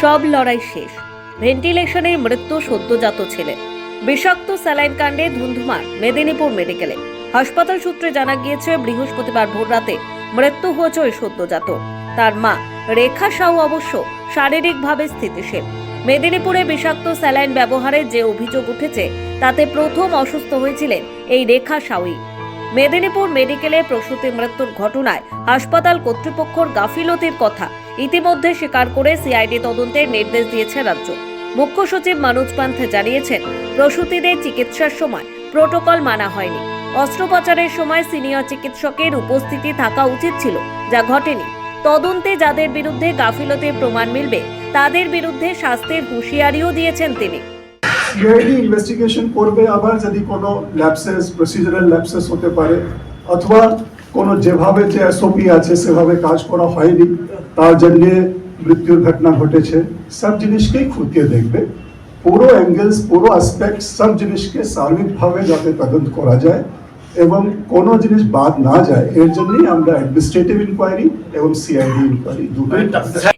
সব লড়াই শেষ। ভেন্টিলেশনে মৃত্যু সদ্যজাত ছেলে। বিষাক্ত স্যালাইন কাণ্ডে ধুন্ধুমার মেদিনীপুর মেডিকেলে। হাসপাতাল সূত্রে জানা গিয়েছে, বৃহস্পতিবার ভোর রাতে মৃত্যু হয়েছে ওই সদ্যজাত। তার মা, রেখা সাউ অবশ্য শারীরিকভাবে স্থিতিশীল। মেদিনীপুরে বিষাক্ত স্যালাইন ব্যবহারের যে অভিযোগ উঠেছে, তাতে প্রথম অসুস্থ হয়েছিলেন এই রেখা সাউই। মেদিনীপুর মেডিকেলে প্রসূতি মৃত্যুর ঘটনায় হাসপাতাল কর্তৃপক্ষর গাফিলতির কথা ইতিমধ্যে স্বীকার করে সিআইডি তদন্তের নির্দেশ দিয়েছে রাজ্য। মুখ্য সচিব মানুজ পান্থ জানিয়েছেন, প্রসূতিদের চিকিৎসার সময় প্রোটোকল মানা হয়নি। অস্ত্রোপচারের সময় সিনিয়র চিকিৎসকের উপস্থিতি থাকা উচিত ছিল, যা ঘটেনি। তদন্তে যাদের বিরুদ্ধে গাফিলতির প্রমাণ মিলবে, তাদের বিরুদ্ধে শাস্তির হুঁশিয়ারিও দিয়েছেন তিনি। সিআইডি ইনভেস্টিগেশন করবে আবার যদি কোনো ল্যাপসেস প্রসিজারাল ল্যাপসেস হতে পারে, অথবা কোনো যেভাবে যে এসওপি আছে সেভাবে কাজ করা হয়নি, তার জন্য মৃত্যুর ঘটনা ঘটেছে, সব জিনিসকেই খুঁটিয়ে দেখবে। পুরো অ্যাঙ্গেলস পুরো অ্যাসপেক্ট সব জিনিসকে সার্বিকভাবে যাতে তদন্ত করা যায়। এবং কোনো জিনিস বাদ না যায় এর জন্যই আমরা অ্যাডমিনিস্ট্রেটিভ ইনকোয়ারি এবং সিআইডি ইনকোয়ারি দুটোই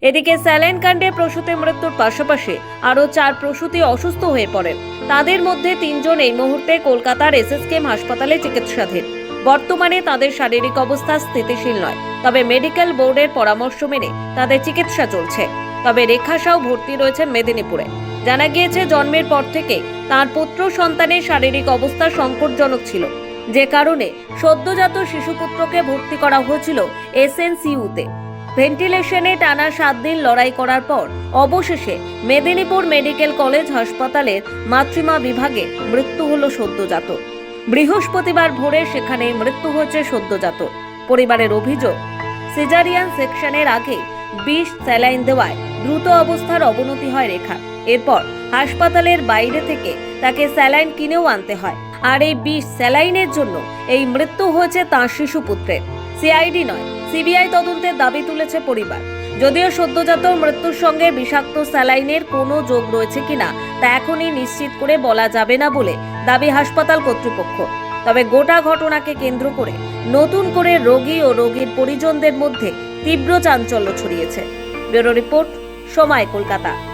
এদিকে স্যালাইন কাণ্ডে প্রসূতি মৃত্যুর পাশাপাশি আরও চার প্রসূতি অসুস্থ হয়ে পড়েন। তাদের মধ্যে তিনজন এই মুহূর্তে কলকাতার এসএসকেএম হাসপাতালে চিকিৎসাধীন। বর্তমানে তাদের শারীরিক অবস্থা স্থিতিশীল নয় তবে মেডিকেল বোর্ডের পরামর্শ মেনে তাদের চিকিৎসা চলছে। তবে রেখা সাউ ভর্তি রয়েছেন মেদিনীপুরে। জানা গিয়েছে জন্মের পর থেকে তার পুত্র সন্তানের শারীরিক অবস্থা সংকটজনক ছিল। যে কারণে সদ্যজাত শিশুপুত্রকে ভর্তি করা হয়েছিল এসএনসিইউতে। ভেন্টিলেশনে টানা সাত দিন লড়াই করার পর অবশেষে মেদিনীপুর মেডিকেল কলেজ হাসপাতালের মাতৃমা বিভাগে মৃত্যু হল সদ্যজাত। বৃহস্পতিবার ভোরে সেখানে মৃত্যু হয়েছে সদ্যজাত। পরিবারের অভিযোগ, সিজারিয়ান সেকশনের আগে বিষ স্যালাইন দেওয়ায় দ্রুত অবস্থার অবনতি হয় রেখা এরপর হাসপাতালের বাইরে থেকে তাকে স্যালাইন কিনেও আনতে হয়। আর এই বিষ স্যালাইনের জন্য এই মৃত্যু হয়েছে তাঁর শিশুপুত্রের সিআইডি নয়, সিবিআই তদন্তের দাবি তুলেছে পরিবার। যদিও সদ্যজাত মৃত্যুর সঙ্গে বিষাক্ত স্যালাইনের কোনো যোগ রয়েছে কিনা তা এখনই নিশ্চিত করে বলা যাবে না বলে দাবি হাসপাতাল কর্তৃপক্ষ। তবে গোটা ঘটনাকে কেন্দ্র করে নতুন করে রোগী ও রোগীর পরিজনদের মধ্যে তীব্র চাঞ্চল্য ছড়িয়েছে। ব্যুরো রিপোর্ট, সময় কলকাতা।